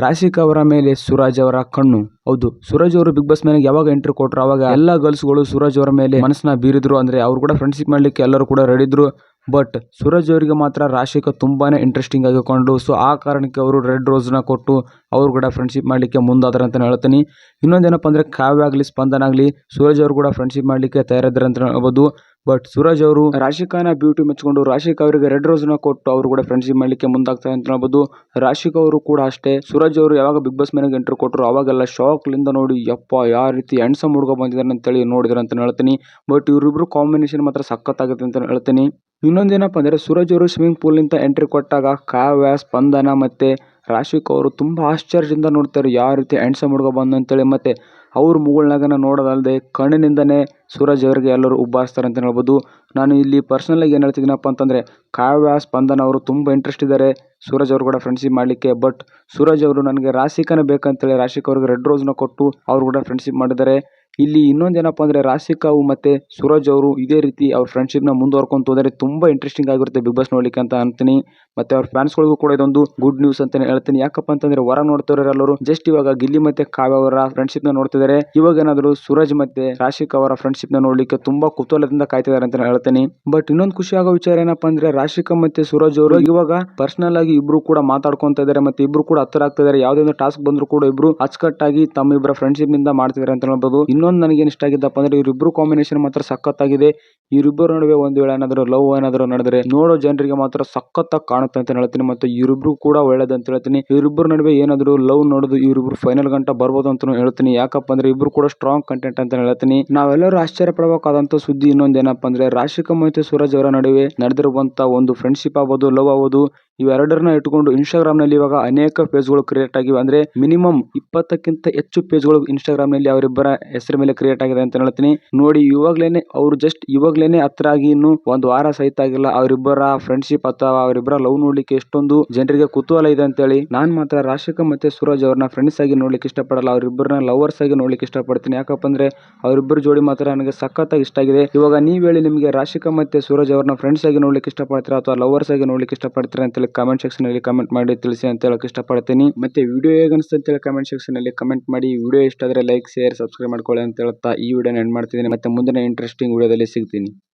ರಾಶಿಕಾ ಅವರ ಮೇಲೆ ಸೂರಜ್ ಅವರ ಕಣ್ಣು. ಹೌದು, ಸೂರಜ್ ಅವರು ಬಿಗ್ ಬಾಸ್ ಮನೆಗೆ ಯಾವಾಗ ಎಂಟ್ರಿ ಕೊಟ್ಟರು ಅವಾಗ ಎಲ್ಲ ಗರ್ಲ್ಸ್ಗಳು ಸೂರಜ್ ಅವರ ಮೇಲೆ ಮನಸ್ಸನ್ನ ಬೀರಿದ್ರು. ಅಂದ್ರೆ ಅವ್ರು ಕೂಡ ಫ್ರೆಂಡ್ಶಿಪ್ ಮಾಡ್ಲಿಕ್ಕೆ ಎಲ್ಲರೂ ಕೂಡ ರೆಡಿ ಇದ್ರು. ಬಟ್ ಸೂರಜ್ ಅವರಿಗೆ ಮಾತ್ರ ರಾಶಿಕ ತುಂಬಾ ಇಂಟ್ರೆಸ್ಟಿಂಗ್ ಆಗಿಕೊಂಡು ಸೊ ಆ ಕಾರಣಕ್ಕೆ ಅವರು ರೆಡ್ ರೋಸ್ನ ಕೊಟ್ಟು ಅವರು ಕೂಡ ಫ್ರೆಂಡ್ಶಿಪ್ ಮಾಡಲಿಕ್ಕೆ ಮುಂದಾದ್ರೆ ಅಂತ ಹೇಳ್ತೀನಿ. ಇನ್ನೊಂದೇನಪ್ಪ ಅಂದರೆ ಕಾವ್ಯ ಆಗಲಿ, ಸ್ಪಂದನ ಆಗಲಿ, ಸೂರಜ್ ಅವರು ಕೂಡ ಫ್ರೆಂಡ್ಶಿಪ್ ಮಾಡಲಿಕ್ಕೆ ತಯಾರಿದ್ದಾರೆ ಅಂತ ಹೇಳ್ಬೋದು. ಬಟ್ ಸೂರಜ್ ಅವರು ರಾಶಿಕಾನ ಬ್ಯೂಟಿ ಮೆಚ್ಚಿಕೊಂಡು ರಾಶಿಕಾ ಅವರಿಗೆ ರೆಡ್ ರೋಸ್ನ ಕೊಟ್ಟು ಅವರು ಕೂಡ ಫ್ರೆಂಡ್ಶಿಪ್ ಮಾಡಲಿಕ್ಕೆ ಮುಂದಾಗ್ತಾರೆ ಅಂತ ಹೇಳ್ಬೋದು. ರಾಶಿಕಾ ಅವರು ಕೂಡ ಅಷ್ಟೇ. ಸೂರಜ್ ಅವರು ಯಾವಾಗ ಬಿಗ್ ಬಾಸ್ ಮನೆಗೆ ಎಂಟ್ರಿ ಕೊಟ್ಟರು ಅವಾಗೆಲ್ಲ ಶಾಕ್ಲಿಂದ ನೋಡಿ, ಯಪ್ಪ ಯಾವ ರೀತಿ ಹೆಣ್ಸಮ್ ಹುಡುಗ ಬಂದಿದ್ದಾರೆ ಅಂತೇಳಿ ನೋಡಿದ್ರೆ ಅಂತ ಹೇಳ್ತೀನಿ. ಬಟ್ ಇವರಿಬ್ರು ಕಾಂಬಿನೇಷನ್ ಮಾತ್ರ ಸಖತ್ತಾಗುತ್ತೆ ಅಂತ ಹೇಳ್ತೀನಿ. ಇನ್ನೊಂದೇನಪ್ಪ ಅಂದರೆ ಸೂರಜ್ ಅವರು ಸ್ವಿಮ್ಮಿಂಗ್ ಪೂಲಿಂದ ಎಂಟ್ರಿ ಕೊಟ್ಟಾಗ ಕಾವ್ಯ, ಸ್ಪಂದನ ಮತ್ತು ರಾಶಿಕ್ ಅವರು ತುಂಬ ಆಶ್ಚರ್ಯದಿಂದ ನೋಡ್ತಾರೆ ಯಾವ ರೀತಿ ಹ್ಯಾಂಡ್ಸಮ್ ಹುಡುಗ ಬಂದು ಅಂತೇಳಿ. ಮತ್ತು ಅವ್ರ ಮುಗುಳ್ನಾಗನ ನೋಡೋದಲ್ಲದೆ ಕಣ್ಣಿನಿಂದನೇ ಸೂರಜ್ ಅವರಿಗೆ ಎಲ್ಲರೂ ಉಬ್ಬಾರಿಸ್ತಾರೆ ಅಂತ ಹೇಳ್ಬೋದು. ನಾನು ಇಲ್ಲಿ ಪರ್ಸ್ನಲಾಗಿ ಏನು ಹೇಳ್ತಿದ್ದೀನಪ್ಪ ಅಂತಂದರೆ ಕಾವ್ಯ, ಸ್ಪಂದನ ಅವರು ತುಂಬ ಇಂಟ್ರೆಸ್ಟ್ ಇದ್ದಾರೆ ಸೂರಜ್ ಅವರು ಕೂಡ ಫ್ರೆಂಡ್ಶಿಪ್ ಮಾಡಲಿಕ್ಕೆ. ಬಟ್ ಸೂರಜ್ ಅವರು ನನಗೆ ರಾಶಿಕನೇ ಬೇಕಂತೇಳಿ ರಾಶಿಕ್ ಅವ್ರಿಗೆ ರೆಡ್ ರೋಸ್ನ ಕೊಟ್ಟು ಅವರು ಕೂಡ ಫ್ರೆಂಡ್ಶಿಪ್ ಮಾಡಿದ್ದಾರೆ. ಇಲ್ಲಿ ಇನ್ನೊಂದು ಏನಪ್ಪ ಅಂದರೆ ರಾಶಿಕಾವು ಮತ್ತು ಸೂರಜ್ ಅವರು ಇದೇ ರೀತಿ ಅವ್ರ ಫ್ರೆಂಡ್ಶಿಪ್ನ ಮುಂದುವರ್ಕೊಂತ ಹೋದರೆ ತುಂಬ ಇಂಟ್ರೆಸ್ಟಿಂಗ್ ಆಗಿರುತ್ತೆ ಬಿಗ್ ಬಾಸ್ ನೋಡ್ಲಿಕ್ಕೆ ಅಂತ ಅಂತೀನಿ. ಮತ್ತು ಅವ್ರ ಫ್ಯಾನ್ಸ್ಗಳಿಗೂ ಕೂಡ ಇದೊಂದು ಗುಡ್ ನ್ಯೂಸ್ ಅಂತಾನೆ ಹೇಳ್ತೀನಿ. ಯಾಕಪ್ಪ ಅಂತಂದ್ರೆ ಹೊರ ನೋಡ್ತಿರೋರು ಎಲ್ಲರೂ ಜಸ್ಟ್ ಇವಾಗ ಗಿಲ್ಲಿ ಮತ್ತೆ ಕಾವ್ಯ ಅವರ ಫ್ರೆಂಡ್ಶಿಪ್ನ ನೋಡ್ತಿದ್ದಾರೆ. ಇವಾಗ ಏನಾದರೂ ಸೂರಜ್ ಮತ್ತೆ ರಾಶಿಕ್ ಅವರ ಫ್ರೆಂಡ್ಶಿಪ್ನ ನೋಡ್ಲಿಕ್ಕೆ ತುಂಬಾ ಕುತೂಹಲದಿಂದ ಕಾಯ್ತಿದ್ದಾರೆ ಅಂತಾನೆ ಹೇಳ್ತೀನಿ. ಬಟ್ ಇನ್ನೊಂದು ಖುಷಿ ಆಗೋ ವಿಚಾರ ಏನಪ್ಪ ಅಂದ್ರೆ ರಾಶಿಕ ಮತ್ತೆ ಸೂರಜ್ ಅವರು ಇವಾಗ ಪರ್ಸನಲ್ ಆಗಿ ಇಬ್ರು ಕೂಡ ಮಾತಾಡ್ಕೊಂತ ಇದಾರೆ ಮತ್ತೆ ಇಬ್ರು ಕೂಡ ಹತ್ತಿರ ಆಗ್ತಿದ್ದಾರೆ ಯಾವುದೇ ಒಂದು ಟಾಸ್ಕ್ ಬಂದ್ರು ಕೂಡ ಇಬ್ರು ಅಚ್ಚುಕಟ್ಟಾಗಿ ತಮ್ಮಿಬ್ಬರ ಫ್ರೆಂಡ್ಶಿಪ್ನಿಂದ ಮಾಡ್ತಿದ್ದಾರೆ ಅಂತ ಹೇಳ್ಬೋದು. ಇನ್ನೊಂದು ನನಗೆ ಇಷ್ಟ ಆಗಿದ್ದಪ್ಪ ಅಂದ್ರೆ ಇವ್ರಿಬ್ರು ಕಾಂಬಿನೇಷನ್ ಮಾತ್ರ ಸಖತ್ತಾಗಿದೆ. ಇವರಿಬ್ಬರ ನಡುವೆ ಒಂದು ವೇಳೆ ಏನಾದರೂ ಲವ್ ಏನಾದರೂ ನಡೆದ್ರೆ ನೋಡೋ ಜನರಿಗೆ ಮಾತ್ರ ಸಖತ್ತಾಗಿ ಕಾಣುತ್ತೆ ಅಂತ ಹೇಳ್ತೀನಿ. ಮತ್ತೆ ಇವರಿಬ್ರು ಕೂಡ ಒಳ್ಳೇದು ಅಂತ ಹೇಳ್ತೀನಿ. ಇವರಿಬ್ಬರ ನಡುವೆ ಏನಾದರೂ ಲವ್ ನೋಡೋದು ಇವರಿಬ್ರು ಫೈನಲ್ ಗಂಟ ಬರ್ಬೋದು ಅಂತ ಹೇಳ್ತೀನಿ. ಯಾಕಪ್ಪ ಅಂದ್ರೆ ಇಬ್ರು ಕೂಡ ಸ್ಟ್ರಾಂಗ್ ಕಂಟೆಂಟ್ ಅಂತ ಹೇಳ್ತೀನಿ. ನಾವೆಲ್ಲರೂ ಆಶ್ಚರ್ಯ ಪಡಬೇಕಾದಂತ ಸುದ್ದಿ ಇನ್ನೊಂದೇನಪ್ಪ ಅಂದ್ರೆ ರಾಶಿಕಾ ಮತ್ತು ಸೂರಜ್ ಅವರ ನಡುವೆ ನಡೆದಿರುವಂತ ಒಂದು ಫ್ರೆಂಡ್ಶಿಪ್ ಆಗ್ಬೋದು ಲವ್ ಆಗ್ಬೋದು. ಇವೆರಡರನ್ನ ಇಟ್ಕೊಂಡು ಇನ್ಸ್ಟಾಗ್ರಾಮ್ನಲ್ಲಿ ಇವಾಗ ಅನೇಕ ಪೇಜ್ಗಳು ಕ್ರಿಯೇಟ್ ಆಗಿವೆ. ಅಂದ್ರೆ ಮಿನಿಮಮ್ ಇಪ್ಪತ್ತಕ್ಕಿಂತ ಹೆಚ್ಚು ಪೇಜ್ಗಳು ಇನ್ಸ್ಟಾಗ್ರಾಮ್ನಲ್ಲಿ ಅವರಿಬ್ಬರ ಹೆಸರ ಮೇಲೆ ಕ್ರಿಯೇಟ್ ಆಗಿದೆ ಅಂತ ಹೇಳ್ತೀನಿ. ನೋಡಿ, ಇವಾಗ್ಲೇನೆ ಅವ್ರು ಜಸ್ಟ್ ಇವಾಗ್ಲೇನೆ ಹತ್ರ ಆಗಿ ಇನ್ನು ಒಂದು ವಾರ ಸಹಿತ ಆಗಿಲ್ಲ. ಅವರಿಬ್ಬರ ಫ್ರೆಂಡ್ಶಿಪ್ ಅಥವಾ ಅವರಿಬ್ಬರ ಲವ್ ನೋಡ್ಲಿಕ್ಕೆ ಎಷ್ಟೊಂದು ಜನರಿಗೆ ಕುತೂಹಲ ಇದೆ ಅಂತೇಳಿ ನಾನು ಮಾತ್ರ ರಾಶಿಕಾ ಮತ್ತೆ ಸೂರಜ್ ಅವ್ರನ್ನ ಫ್ರೆಂಡ್ಸ್ ಆಗಿ ನೋಡ್ಲಿಕ್ಕೆ ಇಷ್ಟಪಡಲ್ಲ. ಅವರಿಬ್ಬರನ್ನ ಲವರ್ಸ್ ಆಗಿ ನೋಡ್ಲಿಕ್ಕೆ ಇಷ್ಟಪಡ್ತೀನಿ. ಯಾಕಪ್ಪ ಅಂದ್ರೆ ಅವರಿಬ್ಬರ ಜೋಡಿ ಮಾತ್ರ ನನಗೆ ಸಖತ್ತಾಗಿ ಇಷ್ಟ ಆಗಿದೆ. ಇವಾಗ ನೀವು ಹೇಳಿ ನಿಮಗೆ ರಾಶಿಕಾ ಮತ್ತೆ ಸೂರಜ್ ಅವ್ರನ್ನ ಫ್ರೆಂಡ್ಸ್ ಆಗಿ ನೋಡ್ಲಿಕ್ಕೆ ಇಷ್ಟಪಡ್ತೀರಾ ಅಥವಾ ಲವರ್ಸ್ ಆಗಿ ನೋಡ್ಲಿಕ್ಕೆ ಇಷ್ಟಪಡ್ತೀರಾ ಅಂತೇಳಿ ಕಮೆಂಟ್ ಸೆಕ್ಷನ್ ಅಲ್ಲಿ ಕಮೆಂಟ್ ಮಾಡಿ ತಿಳಿಸಿ ಅಂತ ಹೇಳಕ್ ಇಷ್ಟಪಡ್ತೀನಿ. ಮತ್ತೆ ವಿಡಿಯೋ ಹೇಗೆ ಅಂತೇಳಿ ಕಮೆಂಟ್ ಸೆಕ್ಷನ್ ಅಲ್ಲಿ ಕಮೆಂಟ್ ಮಾಡಿ. ವಿಡಿಯೋ ಇಷ್ಟ ಆದ್ರೆ ಲೈಕ್ ಶೇರ್ ಸಬ್ಸ್ಕ್ರೈಬ್ ಮಾಡ್ಕೊಳ್ಳಿ ಅಂತ ಹೇಳ್ತಾ ಈ ವಿಡಿಯೋನ ಎಂಡ್ ಮಾಡ್ತಿದ್ದೀನಿ. ಮತ್ತೆ ಮುಂದಿನ ಇಂಟ್ರೆಸ್ಟಿಂಗ್ ವಿಡಿಯೋದಲ್ಲಿ ಸಿಗ್ತೀನಿ.